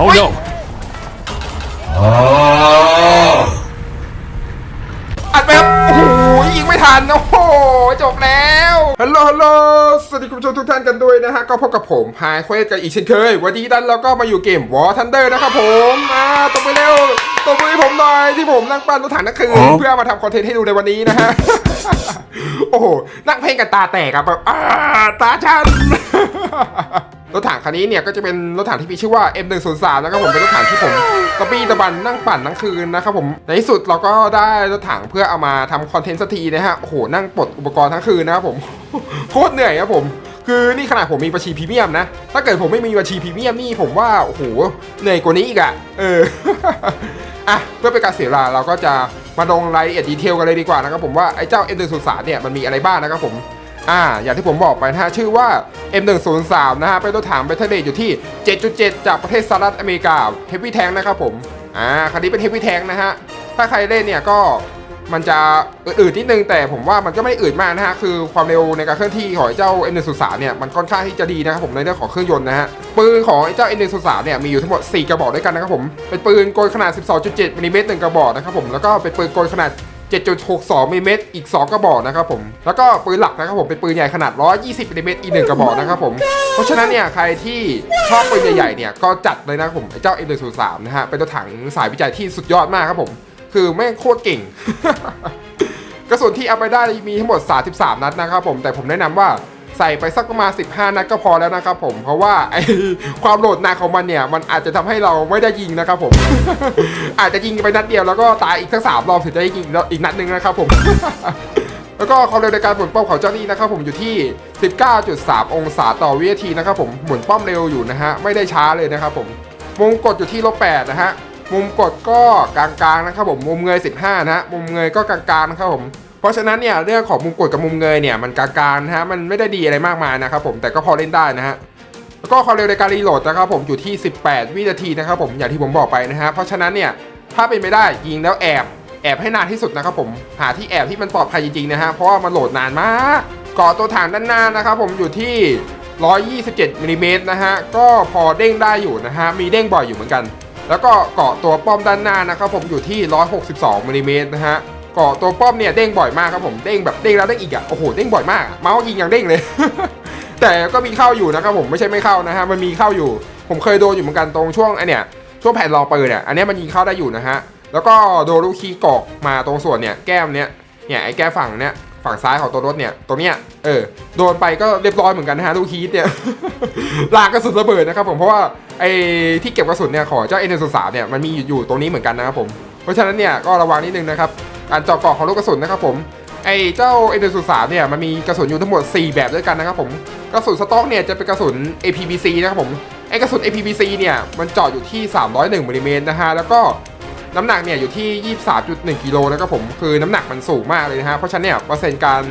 Oh no! อัดไปครับโอ้โหยิงไม่ทันโอ้โห จบแล้วฮัลโหลฮัลโหลสวัสดีคุณผู้ชมทุกท่านกันด้วยนะฮะ ก็พบกับผมพายเควสกันอีกเช่นเคย วันนี้ดันเราก็มาอยู่เกม War Thunder นะครับผมอ่าตบมือเร็วตบมือให้ผมหน่อยที่ผมนั่งปั้นรถถังนักคืนเพื่อมาทำคอนเทนต์ให้ดูในวันนี้นะฮะ โอ้โหนั่งเพลงกันตาแตกครับแบบอ่าตาชัน รถถังคันนี้เนี่ยก็จะเป็นรถถังที่มีชื่อว่า M103 นะครับผมเป็นรถถังที่ผมตะบี้ตะบันนั่งปั่นทั้งคืนนะครับผมในที่สุดเราก็ได้รถถังเพื่อเอามาทำคอนเทนต์สักทีนะฮะโอ้โหนั่งปลดอุปกรณ์ทั้งคืนนะครับผมโคตรเหนื่อยครับผมคือนี่ขนาดผมมีบัญชีพรีเมียมนะ ถ้าเกิดผมไม่มีบัญชีพรีเมียมนี่ผมว่า โอ้โห เหนื่อยกว่านี้อีกอะเออ อะ เพื่อเป็นการเสียเวลาเราก็จะมาลงรายละเอียดดีเทลกันเลยดีกว่านะครับผมว่า ไอ้เจ้า M103 เนี่ยมันมีอะไรบ้างนะครับผม อ่าอย่างที่ผมบอกไปนะฮะชื่อว่า M103 นะฮะเป็นรถถังเบทเทอร์เดอยู่ที่ 7.7 จากประเทศสหรัฐอเมริกาเฮฟวี่แทงนะครับผมอ่าคันนี้เป็นเฮฟวี่แทงนะฮะถ้าใครเล่นเนี่ยก็มันจะอืดๆนิดนึงแต่ผมว่ามันก็ไม่ไอืดมากนะฮะคือความเร็วในการเคลื่อนที่ของเจ้า M103 เนี่ยมันค่อนข้างที่จะดีนะครับผมในเรื่องของเครื่องยนต์นะฮะปืนของเจ้า M103 เนี่ยมีอยู่ทั้งหมด 4 กระบอกด้วยกันนะครับผมเป็นปืนกลขนาด 12.7มิลลิเมตรหนึ่งกระบอกนะครับผมแล้วก็เป็นปืนกลขนาด 7.62มิลลิเมตรอีก 2 กระบอกนะครับผม แล้วก็ปืนหลักนะครับผมเป็นปืนใหญ่ขนาด 120มิลลิเมตรอีกหนึ่งกระบอกนะครับผม เพราะฉะนั้นเนี่ยใครที่ชอบปืนใหญ่ๆเนี่ยก็จัดเลยนะครับผมไอ้เจ้า M103 นะฮะเป็นตัวถังสายวิจัยที่สุดยอดมากครับผม คือแม่งโคตรเก่ง กระสุนที่เอาไปได้มีทั้งหมด 33 นัดนะครับผมแต่ผมแนะนำว่า ใส่ไปสักประมาณ 15 นัดก็พอแล้วนะครับผม เพราะว่าไอความโหลดนานของมันเนี่ย มันอาจจะทำให้เราไม่ได้ยิงนะครับผม อาจจะยิงไปนัดเดียวแล้วก็ตายอีกสักสามรอบถึงจะได้ยิงอีกนัดหนึ่งนะครับผมแล้วก็ความเร็วในการหมุนป้อมของเจ้านี่นะครับผมอยู่ที่ 19.3 องศาต่อวินาทีนะครับผมหมุนป้อมเร็วอยู่นะฮะไม่ได้ช้าเลยนะครับผมมุมกดอยู่ที่ลบ8นะฮะมุมกดก็กลางๆนะครับผม มุมเงย 15 นะฮะ มุมเงยก็กลางๆนะครับผม เพราะฉะนั้นเนี่ยเรื่องของมุมกดกับมุมเงยเนี่ยมันกลางๆนะฮะมันไม่ได้ดีอะไรมากมายนะครับผมแต่ก็พอเล่นได้นะฮะแล้วก็ความเร็วในการรีโหลดนะครับผมอยู่ที่ 18 วินาทีนะครับผมอย่างที่ผมบอกไปนะฮะเพราะฉะนั้นเนี่ยถ้าเป็นไปได้ยิงแล้วแอบแอบให้นานที่สุดนะครับผมหาที่แอบที่มันปลอดภัยจริงๆนะฮะเพราะว่ามันโหลดนานมากเกาะตัวถังด้านหน้านะครับผมอยู่ที่ 127มิลลิเมตรนะฮะก็พอเด้งได้อยู่นะฮะมีเด้งบ่อยอยู่เหมือนกัน แล้วก็เกาะตัวป้อมด้านหน้านะครับผมอยู่ที่ 162มิลลิเมตรนะฮะ กาะตัวป้อมเนี่ยเด้งบ่อยมากครับผมเด้งแบบเด้งแล้วเด้งอีกอะโอ้โหเด้งบ่อยมากเมาส์ยิงอย่างเด้งเลย แต่ก็มีเข้าอยู่นะครับผมไม่ใช่ไม่เข้านะฮะมันมีเข้าอยู่ ผมเคยโดนอยู่เหมือนกันตรงช่วงไอเนี่ยช่วงแผ่นรองปืนเนี่ยอันนี้มันยิงเข้าได้อยู่นะฮะแล้วก็โดนลูกคีกอกมาตรงส่วนเนี่ยแก้มเนี้ยเนี่ยไอ้แก้ฝั่งเนี้ยฝั่งซ้ายของตัวรถเนี่ยตรงเนี้ยเออโดนไปก็เรียบร้อยเหมือนกันนะฮะลูกคีย์เนี่ยลากกระสุนระเบิดนะครับผมเพราะว่าไอ้ที่เก็บกระสุนเนี่ยของเจ้าเอ็นสามเนี่ยมันมีอยู่ตรงนี้เหมือนกันนะครับผมเพราะฉะนั้นเนี่ยก็ระวังนิดนึงนะครับ การเจาะเกาะของลูกกระสุนนะครับผมไอ้เจ้า n อ3เนี่ยมันมีกระสุนอยู่ทั้งหมด 4 แบบด้วยกันนะครับผมกระสุนสต็อกเนี่ยจะเป็นกระสุน APBC นะครับผมไอ้กระสุน APBC เนี่ยมันเจาะอยู่ที่ 301มิลลิเมตรนะฮะแล้วก็น้ำหนักเนี่ยอยู่ที่ 23.1กิโลนะครับผมคือน้ำหนักมันสูงมากเลยนะฮะเพราะฉะนั้นเนี่ยเปอร์เซ็นต์การ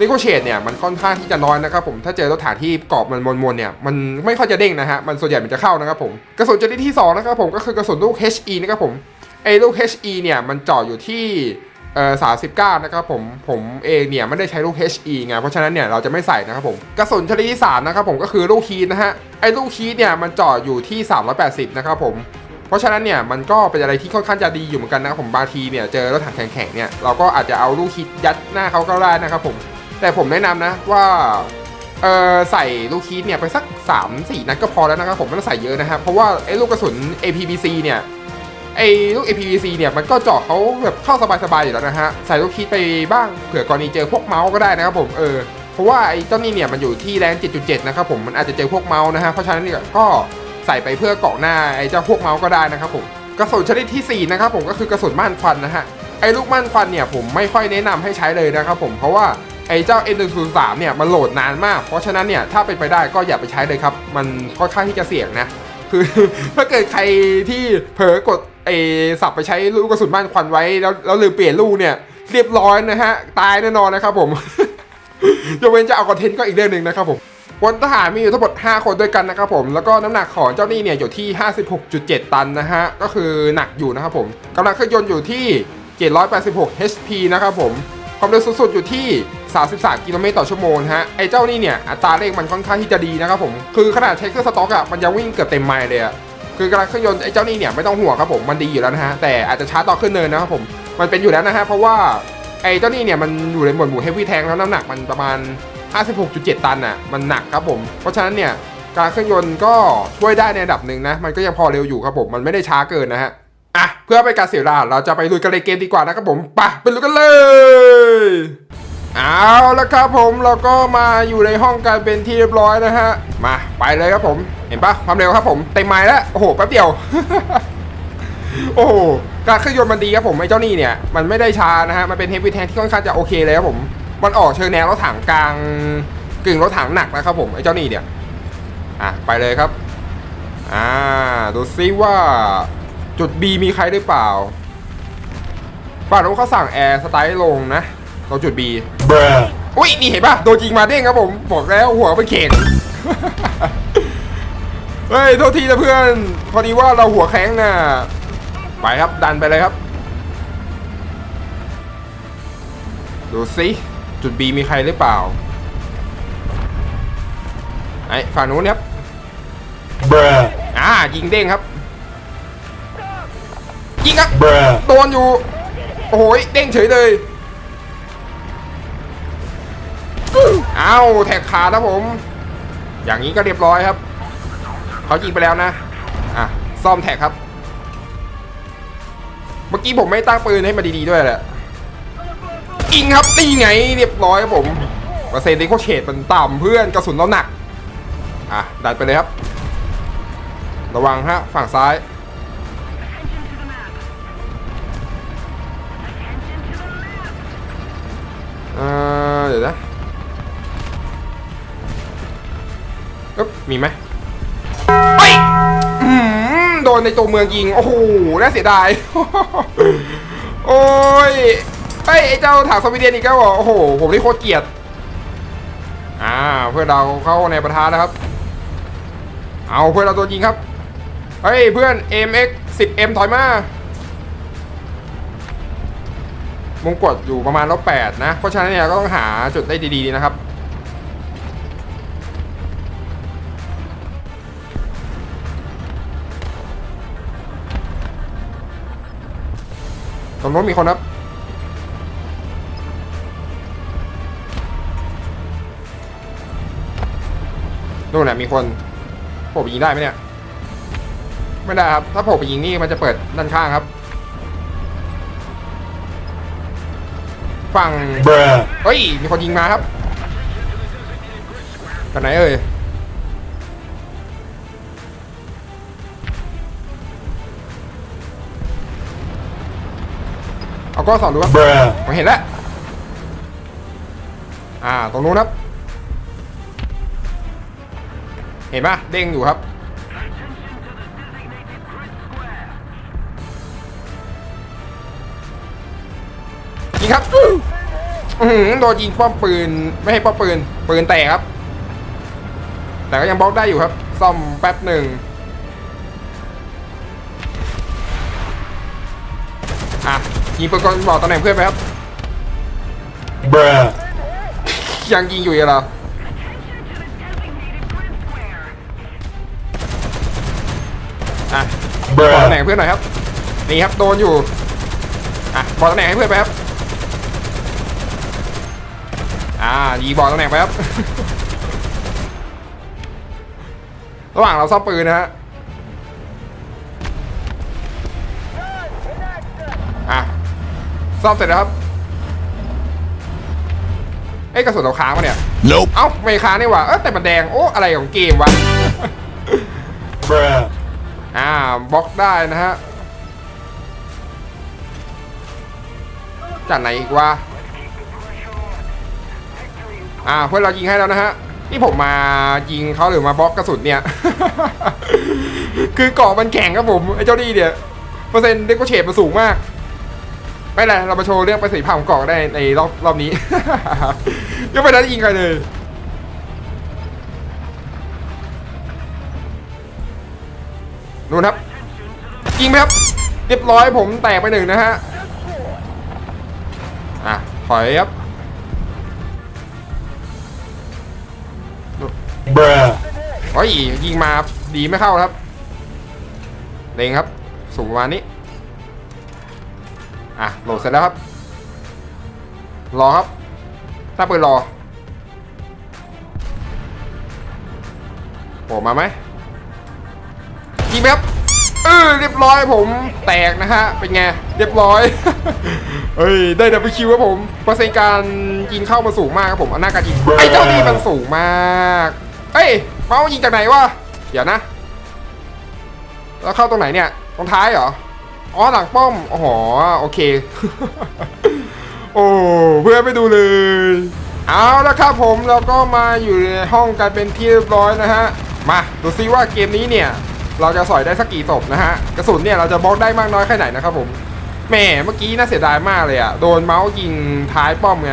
นิโคเชตเนี่ยมันค่อนข้างที่จะน้อยนะครับผมถ้าเจอรถถังที่กรอบมันมนๆเนี่ยมันไม่ค่อยจะเด้งนะฮะมันส่วนใหญ่มันจะเข้านะครับผมกระสุนชนิดที่สองนะครับผมก็คือกระสุนลูก HE นะครับผมไอ้ลูก HE เนี่ยมันเจาะอยู่ที่เอ่อ39 นะครับผม ผมเองเนี่ยไม่ได้ใช้ลูก HE ไง เพราะฉะนั้นเนี่ยเราจะไม่ใส่นะครับผม กระสุนชนิดที่3นะครับผมก็คือลูกคีดนะฮะ ไอ้ลูกคีดเนี่ยมันเจาะอยู่ที่ 380 นะครับผม เพราะฉะนั้นเนี่ยมันก็เป็นอะไรที่ค่อนข้างจะดีอยู่เหมือนกันนะครับผม บางทีเนี่ยเจอรถถังแข็งๆเนี่ยเราก็อาจจะเอาลูกคีดยัดหน้าเขาก็ได้นะครับผม แต่ผมแนะนำนะว่าเออใส่ลูกคีดเนี่ยไปสัก 3-4 นัดก็พอแล้วนะครับผมไม่ต้องใส่เยอะนะครับ เพราะว่าไอ้ลูกกระสุน APBC เนี่ย ไอ้ลูก APVC เนี่ยมันก็เจาะเขาแบบเข้าสบายๆอยู่แล้วนะฮะ ใส่ลูกคิดไปบ้างเผื่อกรณีเจอพวกเมาส์ก็ได้นะครับผมเออเพราะว่าไอ้เจ้านี่เนี่ยมันอยู่ที่แรง 7.7 นะครับผมมันอาจจะเจอพวกเมาส์นะฮะเพราะฉะนั้นเนี่ยก็ใส่ไปเพื่อเกาะหน้าไอ้เจ้าพวกเมาส์ก็ได้นะครับผมกระสุนชนิดที่4นะครับผมก็คือกระสุนม่านควันนะฮะไอ้ลูกม่านควันเนี่ยผมไม่ค่อยแนะนำให้ใช้เลยนะครับผมเพราะว่าไอ้เจ้า N103 เนี่ยมันโหลดนานมาก เพราะฉะนั้นเนี่ยถ้าเป็นไปได้ก็อย่าไปใช้เลยครับ มันค่อนข้างที่จะเสี่ยงนะ คือถ้าเกิดใครที่เผลอกด ไอ้สับไปใช้ลูกกระสุนบ้านควันไว้แล้วแล้วลืมเปลี่ยนลูกเนี่ย เรียบร้อยนะฮะ ตายแน่นอนนะครับผมยกเว้นจะเอาคอนเทนต์ก็อีกเรื่องหนึ่งนะครับผมพลทหารมีอยู่ทั้งหมด 5 คนด้วยกันนะครับผม แล้วก็น้ำหนักของเจ้านี่เนี่ยอยู่ที่ 56.7 ตันนะฮะ ก็คือหนักอยู่นะครับผมกำลังเครื่องยนต์อยู่ที่ 786 HP นะครับผม ความเร็วสูงสุดอยู่ที่ 33 กิโลเมตรต่อชั่วโมงฮะ ไอ้เจ้านี่เนี่ยอัตราเร่งมันค่อนข้างที่จะดีนะครับผม คือขนาดใช้เครื่องสต็อกอะมันยังวิ่งเกือบเต็มไมล์เลยอะ คือกระเครื่องยนต์ไอ้เจ้านี่เนี่ยไม่ต้องห่วงครับผมมันดีอยู่แล้วนะฮะแต่อาจจะช้าต่อขึ้นเนินนะครับผมมันเป็นอยู่แล้วนะฮะเพราะว่าไอ้เจ้านี่เนี่ยมันอยู่ในหมวดหมู่เฮฟวี่แทงแล้วน้ำหนักมันประมาณ 56.7 ตันอะมันหนักครับผม เพราะฉะนั้นเนี่ยการเครื่องยนต์ก็ช่วยได้ในระดับหนึ่งนะ มันก็ยังพอเร็วอยู่ครับผม มันไม่ได้ช้าเกินนะฮะ อะ เพื่อไปการเสียเวลา เราจะไปลุยกันในเกมดีกว่านะครับผม ไปไปลุยกันเลย เอาละครับผม เราก็มาอยู่ในห้องการเป็นที่เรียบร้อยนะฮะ มาไปเลยครับผม เห็นปะความเร็วครับผมเต็มไม้แล้วโอ้โหแป๊บเดียว โอ้โหการเครื่องยนต์มันดีครับผมไอ้เจ้านี่เนี่ยมันไม่ได้ช้านะฮะมันเป็นเฮฟวี่แทนที่ค่อนข้างจะโอเคเลยครับผมมันออกเชิงแนวรถถังกลางกึ่งรถถังหนักนะครับผมไอ้เจ้านี่เนี่ยอะไปเลยครับอ่าดูซิว่าจุด B มีใครหรือเปล่าฝั่งนู้นเขาสั่งแอร์สไตล์ลงนะตรงจุด B Bruh. อุ้ยนี่เห็นป่ะโดนยิงมาเด้งครับผมบอกแล้วหัวเป็นเข่ง เฮ้ยโทษทีนะเพื่อน พอดีว่าเราหัวแข็งนะไปครับดันไปเลยครับ ดูสิจุด B มีใครหรือเปล่า ไอ้ฝั่งนู้นครับ Bruh. อ่ายิงเด้งครับ ยิงครับ Bruh. โดนอยู่ โอ้โหเด้งเฉยเลยเอาแท็กขาดครับผม อย่างนี้ก็เรียบร้อยครับ เขายิงไปแล้วนะ อะ ซ่อมแท็กครับ เมื่อกี้ผมไม่ตั้งปืนให้มันดีๆด้วยแหละยิงครับตีไงเรียบร้อยครับผมเปอร์เซ็นต์ในโคเชตมันต่ำเพื่อนกระสุนเราหนัก อะ ดันไปเลยครับ ระวังฮะ ฝั่งซ้ายเออเดี๋ยวนะอ๊บมีไหม โดนในตัวเมืองยิง โอ้โห น่าเสียดาย โอ้ยเฮ้ยไอ้เจ้าถังสวีเดนอีกแล้วเหรอโอ้โห ผมนี่โคตรเกลียด อ่า เพื่อนเราเข้าในประธานแล้วครับ เอาเพื่อนเราตัวยิงครับ เฮ้ย เพื่อน MX 10M ถอยมามงกฎอยู่ประมาณลบแปดนะ เพราะฉะนั้นเนี่ยก็ต้องหาจุดได้ดีๆนะครับ งโน้นมีคนครับนู่นน่ะมีคนโผล่ไปยิงได้ไหมเนี่ย ไม่ได้ครับ ถ้าโผล่ไปยิงนี่มันจะเปิดด้านข้างครับ ฝั่ง Bruh. เฮ้ย มีคนยิงมาครับกันไหนเอ่ย เอาก็สอนดูครับ Bruh. ผมเห็นแล้ว อ่า ตรงนู้นครับ เห็นปะเด้งอยู่ครับ ยิงครับ อือหือโดนยิงป้อมปืน ไม่ให้ป้อมปืน ปืนแตกครับ แต่ก็ยังบล็อกได้อยู่ครับ ซ่อมแป๊บหนึ่ง ยิงปืนกลบอกตำแหน่งเพื่อนไปครับ Bruh. ยังยิงอยู่เหรออะ บอกตำแหน่ง Bruh. เพื่อนหน่อยครับ นี่ครับโดนอยู่ อะบอกตำแหน่งให้เพื่อนไปครับ อ่ายิงบอกตำแหน่งไปครับ ระหว่างเราซ่อมปืนนะฮะอะ ซ่อมเสร็จแล้วครับเอ้ยกระสุนเราค้างวะเนี่ย Nope. เอ้าไม่ค้างนี่หว่าเออแต่มันแดงโอ้อะไรของเกมวะ Bruh. อ่าบล็อกได้นะฮะจากไหนอีกวะอ่าเพื่อนเรายิงให้แล้วนะฮะนี่ผมมายิงเขาหรือมาบล็อกกระสุนเนี่ย คือเกาะมันแข็งครับผมไอ้เจ้าดีเนี่ยเปอร์เซ็นต์เดโกเชตมันสูงมาก ไม่เป็นไรเรามาโชว์เรื่องประสิทธิภาพของเกาะได้ในรอบรอบนี้ ยังไม่ได้ยิงใครเลยนู่นครับยิงไหมครับ เรียบร้อยผมแตกไปหนึ่งนะฮะอะถอยครับ bruh, โอ้ยยิงมาดีไม่เข้าครับเล็งครับ สูงประมาณนี้ อะโหลดเสร็จแล้วครับ รอครับถ้าเปิดรอโผล่มาไหมยิงไหมครับเออเรียบร้อยผมแตกนะฮะ เป็นไง เรียบร้อยเฮ้ย ได้ดับเบิลคิวครับผมเปอร์เซ็นต์การยิงเข้ามาสูงมากครับผมอันหน้าการยิงไอ้เจ้านี่มันสูงมากเอ้ยเมาส์ยิงจากไหนวะ เดี๋ยวนะ แล้วเข้าตรงไหนเนี่ย ตรงท้ายเหรอ อ๋อหลังป้อมอ๋อโอเค โอ้เพื่อนไปดูเลย เอาละครับผมเราก็มาอยู่ในห้องกันเป็นที่เรียบร้อยนะฮะ มาดูซิว่าเกมนี้เนี่ย เราจะสอยได้สักกี่ศพนะฮะ กระสุนเนี่ยเราจะบล็อกได้มากน้อยแค่ไหนนะครับผมแหมเมื่อกี้น่าเสียดายมากเลยอะโดนเมาส์ยิงท้ายป้อมไง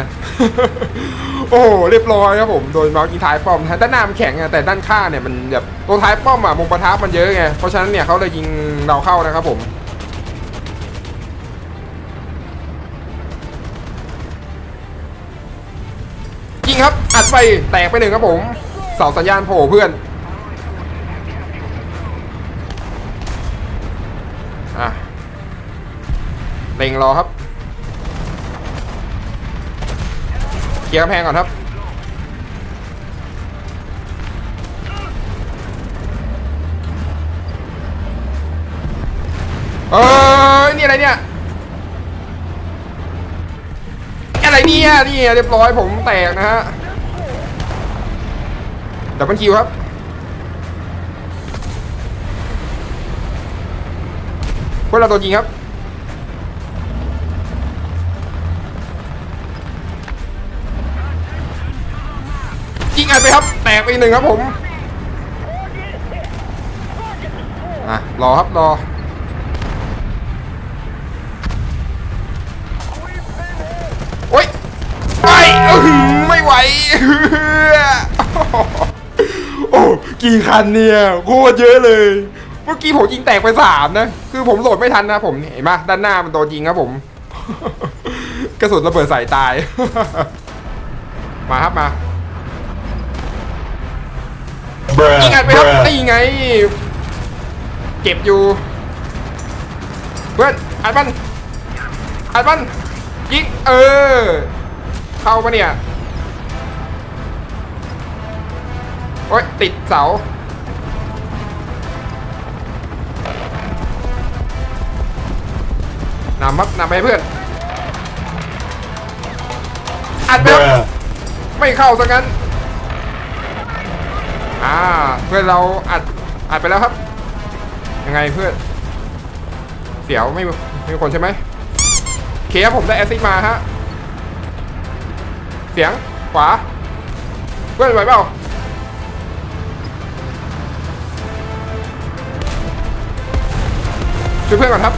โอ้เรียบร้อยครับผมโดนเมาส์ยิงท้ายป้อมด้านหน้ามันแข็งอะแต่ด้านข้างเนี่ยมันแบบตัวท้ายป้อมอะมุมปะทะมันเยอะไงเพราะฉะนั้นเนี่ยเขาเลยยิงเราเข้านะครับผม งครับ อัดไปแตกไปหนึ่งครับผมเสาสัญญาณโผล่เพื่อนอะเล็งรอครับเคลียร์กำแพงก่อนครับเอ้ยนี่อะไรเนี่ย อะไรเนี่ยนี่เรียบร้อยผมแตกนะฮะดับเบิลคิวครับพวกเราตัวจริงครับยิงอัดไปครับ แตกไปหนึ่งครับผมอะรอครับรอ โอ้กี่คันเนี่ยโคตรเยอะเลย เมื่อกี้ผมยิงแตกไปสามนะ คือผมโหลดไม่ทันนะผมเห็นปะด้านหน้ามันโดนยิงครับผม กระสุนระเบิดใส่ตาย มาครับมา bruh, ยิงอัดไปครับ bruh, นี่ไง เก็บอยู่ เพื่อนอัดมันอัดมันยิงเออ เข้ามาเนี่ย โอ๊ยติดเสา นำครับนำไปให้เพื่อน อัดไปครับ bruh, ไม่เข้าซะงั้น อ่า เพื่อนเราอัด อัดไปแล้วครับ ยังไงเพื่อน เสียวไม่มีไม่มีคนใช่ไหมโอเคครับผมได้แอสซิสต์มาฮะ เสียงขวา เพื่อนไหวเปล่า ช่วยเพื่อนก่อนครับ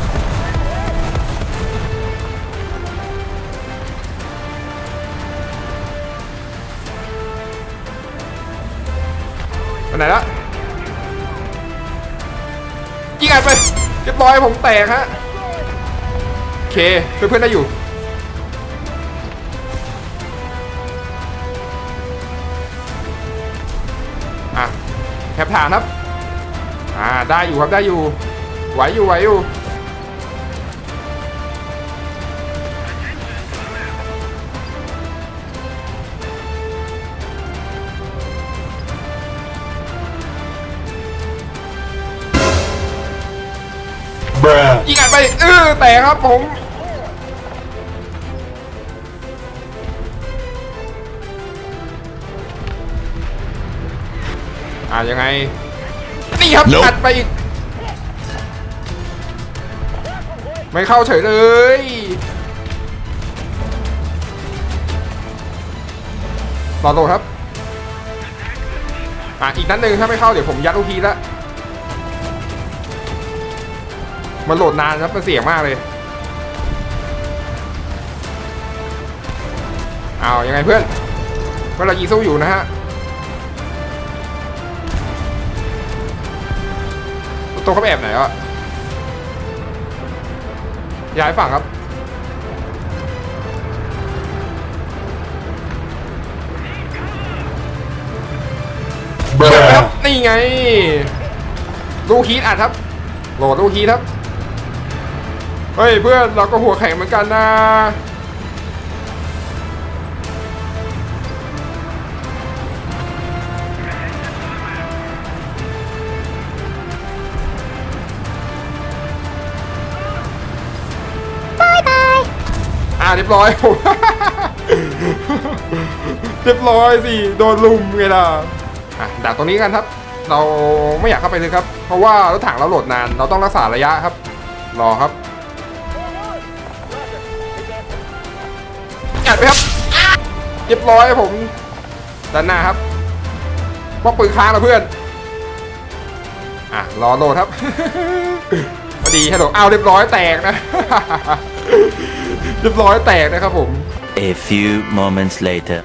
ไปไหนละยิงอัดไปเรียบร้อยผมแตกฮะโอเคช่วยเพื่อนได้อยู่อะแคปฐานครับอ่าได้อยู่ครับได้อยู่ ไหวอยู่ไหวอยู่ bruh, ยิงอัดไปเออแตกครับผมอ่ายังไง นี่ครับ Nope อัดไปอีก ไม่เข้าเฉยเลย รอโหลดครับ อะ อีกนัดหนึ่งถ้าไม่เข้าเดี๋ยวผมยัดโอทีล้วมันโหลดนานครับมันเสี่ยงมากเลย เอายังไงเพื่อนเพื่อเรายีสู้อยู่นะฮะตัวเขาแอบไหนวะ ย้ายฝั่งครับโนี่ไง ลูกฮีทอัดครับ โหลดลูกฮีทครับ เฮ้ยเพื่อนเราก็หัวแข็งเหมือนกันนะ เรียบร้อยผม เรียบร้อยสิโดนลุมไงล่ะอะดักตรงนี้กันครับ เราไม่อยากเข้าไปเลยครับ เพราะว่ารถถังเราโหลดนาน เราต้องรักษาระยะครับ รอครับอัดไปครับ เรียบร้อยผมด้านหน้าครับว่าปืนค้างนะเพื่อน อะรอโหลดครับพอดีฮัลโหลเอาวเรียบร้อยแตกนะ เรียบร้อยแตกนะครับผม A few moments later.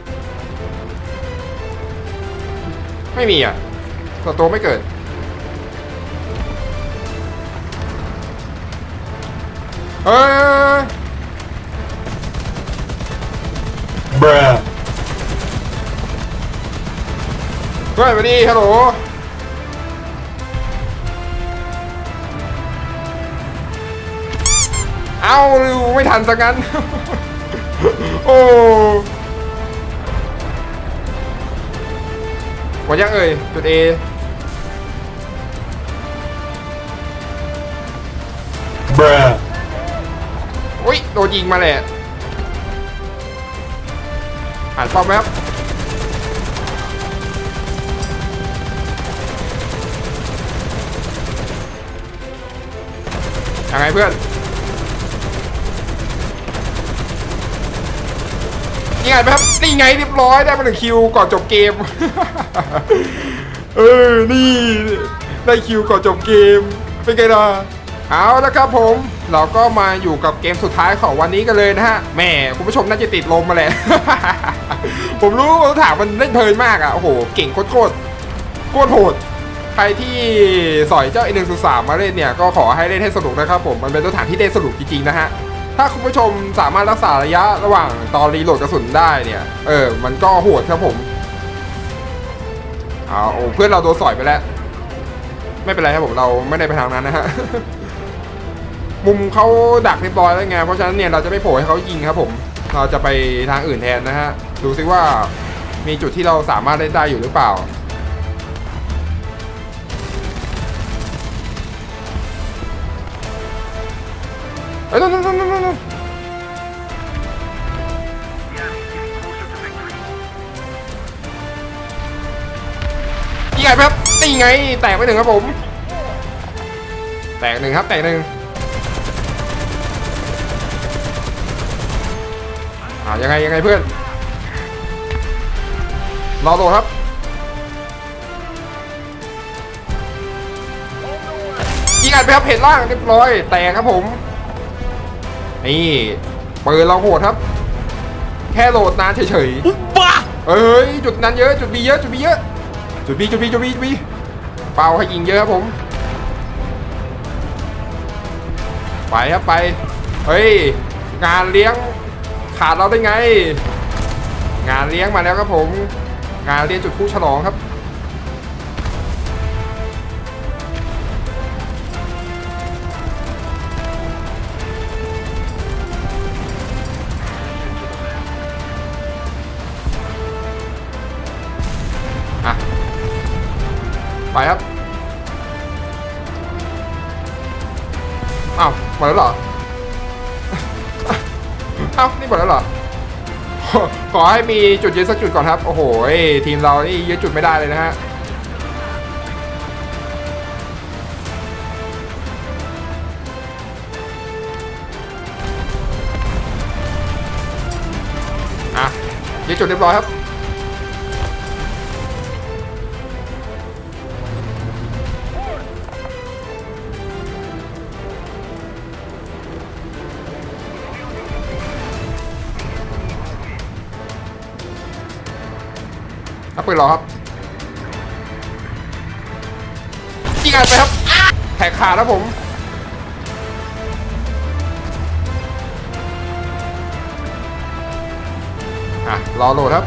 ไม่มีอะตัวตัวไม่เกิด เออ bruh, เฮ้ยมาดีฮัลโหล เอาไม่ทันสักงั้น โอ้หมดยังเอ่ยจุดเอ bruh, อุ้ยโดนยิงมาแหละผ่านป้อมไหมครับยังไงเพื่อนยั งไงไหมครับนี่ไงเรียบร้อยได้มาหนึ่งคิวก่อนจบเกม เออนี่ได้คิวก่อนจบเกมเป็นไงล่ะเอาละครับผมเราก็มาอยู่กับเกมสุดท้ายของวันนี้กันเลยนะฮะแหม่คุณผู้ชมน่าจะติดลมมาแหละผมรู้ว่าถามมันเล่นเพลินมากอะโอ้โหเก่งโคตรโคตรโคตรโหดใครที่สอยเจ้า N103 มาเล่นเนี่ยก็ขอให้เล่นให้สนุกนะครับผมมันเป็นตัวถังที่เล่นสนุกจริงๆนะฮะ ถ้าคุณผู้ชมสามารถรักษาระยะระหว่างตอนรีโหลดกระสุนได้เนี่ย เออ มันก็โหดครับผม เอาโอ้เพื่อนเราโดนสอยไปแล้ว ไม่เป็นไรครับผมเราไม่ได้ไปทางนั้นนะฮะ มุมเขาดักเรียบร้อยแล้วไง เพราะฉะนั้นเนี่ยเราจะไม่โผล่ให้เขายิงครับผม เราจะไปทางอื่นแทนนะฮะ ดูซิว่ามีจุดที่เราสามารถเล่นได้อยู่หรือเปล่า เอ้ยนั่นนั่นนั่นนั่นนั่ไงครับตีไง แตกไปหนึ่งครับผม แตกหนึ่งครับ แตกหนึ่งอ่ายังไงยังไงเพื่อน รอโดครับยิงอัดไปครับเห็นล่างเรียบร้อย แตกครับผม นี่เปิดเราโหดครับ แค่โหลดนานเฉยๆบ้าเอ้ยจุดนั้นเยอะจุดบีเยอะจุดบีเยอะจุดบีจุดบีจุดบีจุดบีเป่าให้ยิงเยอะครับผมไปครับไปเฮ้ยงานเลี้ยงขาดเราได้ไง งานเลี้ยงมาแล้วครับผม งานเลี้ยงจุดผู้ฉลองครับ ไปครับอ้าวหมดแล้วเหรออ้าวนี่หมดแล้วเหรอขอให้มีจุดยืนสักจุดก่อนครับ โอ้โหทีมเรานี่ยืนจุดไม่ได้เลยนะฮะอะยืนจุดเรียบร้อยครับ นับปืนรอครับยิงอัดไปครับแตกขาดแล้วผมอะรอโหลดครับ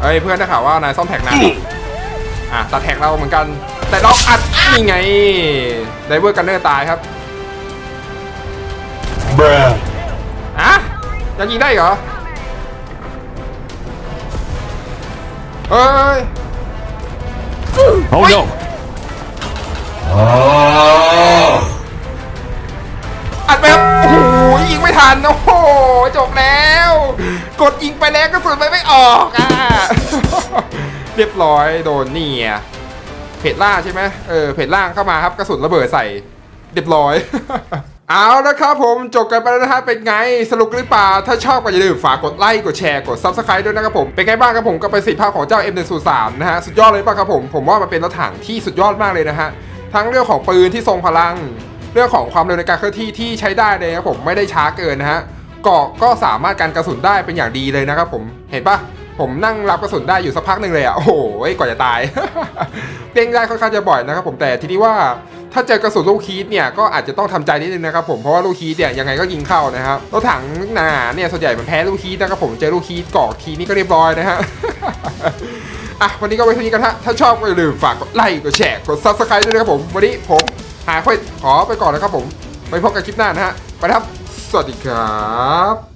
เอ้ยเพื่อนได้ข่าวว่านายซ่อมแท็กนะอะตัดแท็กเราเหมือนกัน แต่เราอัดนี่ไงไดเวอร์กันเนอร์ตายครับ Bruh. อะ ยังยิงได้อีกเหรอเอ้ย Oh no! Oh. อัดไปครับโอ้โหยิงไม่ทันโอ้โหจบแล้ว กดยิงไปแล้วกระสุนไปไม่ออกอะ เรียบร้อยโดนนี่อะเพจล่างใช่ไหมเออเพจล่างเข้ามาครับกระสุนระเบิดใส่ เรียบร้อย เอาละครับผมจบกันไปแล้วนะฮะเป็นไงสรุปหรือเปล่าถ้าชอบก็อย่าลืมฝากกดไลค์กดแชร์กด Subscribe ด้วยนะครับผมเป็นไงบ้างครับผมกับปสิทธิภาพของเจ้า M103 นะฮะสุดยอดเลยป่ะครับผมผมว่ามันเป็นรถถังที่สุดยอดมากเลยนะฮะทั้งเรื่องของปืนที่ทรงพลัง เรื่องของความเร็วในการเคลื่อนที่ที่ใช้ได้เลยครับผมไม่ได้ช้าเกินนะฮะเกาะก็สามารถกันกระสุนได้เป็นอย่างดีเลยนะครับผมเห็นปะ ผมนั่งรับกระสุนได้อยู่สักพักหนึ่งเลยอะโอ้โหก่อนจะตาย เด้งได้ค่อนข้างจะบ่อยนะครับผมแต่ทีนี้ว่าถ้าเจอกระสุนลูกคีดเนี่ยก็อาจจะต้องทำใจนิดนึงนะครับผมเพราะว่าลูกคีดเนี่ยยังไงก็ยิงเข้านะครับรถถังหนาเนี่ยส่วนใหญ่มันแพ้ลูกคีดนะครับผมเจอลูกคีดกอกทีนี่ก็เรียบร้อยนะฮะอะวันนี้ก็ไว้เท่านี้กันฮะถ้าชอบก็อย่าลืมฝากกดไลค์กดแชร์กด subscribe ด้วยนะครับผมวันนี้ผมหาค่อยขอไปก่อนนะครับผมไปพบกันคลิปหน้านะฮะไปครับ สวัสดีครับ